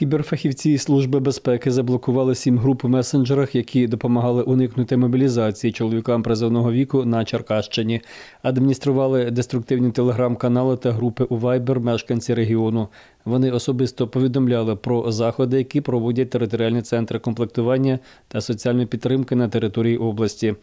Кіберфахівці Служби безпеки заблокували сім груп у месенджерах, які допомагали уникнути мобілізації чоловікам призовного віку на Черкащині. Адміністрували деструктивні телеграм-канали та групи у Viber мешканці регіону. Вони особисто повідомляли про заходи, які проводять територіальні центри комплектування та соціальної підтримки на території області.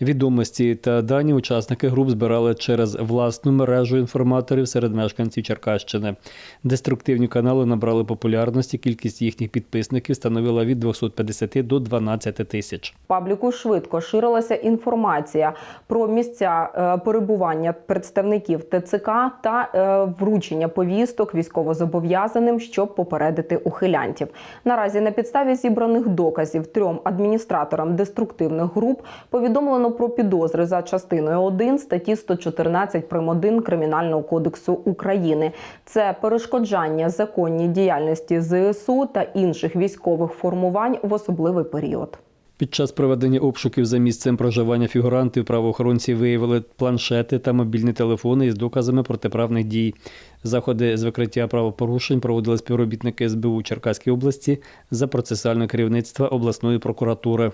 Відомості та дані учасники груп збирали через власну мережу інформаторів серед мешканців Черкащини. Деструктивні канали набрали популярності. Кількість їхніх підписників становила від 250 до 12 тисяч. Пабліку швидко ширилася інформація про місця е, перебування представників ТЦК та е, вручення повісток військовозобов'язаним, щоб попередити ухилянтів. Наразі на підставі зібраних доказів трьом адміністраторам деструктивних груп повідомлено про підозри за частиною 1 статті 114 прим. 1 Кримінального кодексу України. Це перешкоджання законній діяльності ЗСУ та інших військових формувань в особливий період. Під час проведення обшуків за місцем проживання фігурантів правоохоронці виявили планшети та мобільні телефони із доказами протиправних дій. Заходи з викриття правопорушень проводили співробітники СБУ Черкаської області за процесуальне керівництво обласної прокуратури.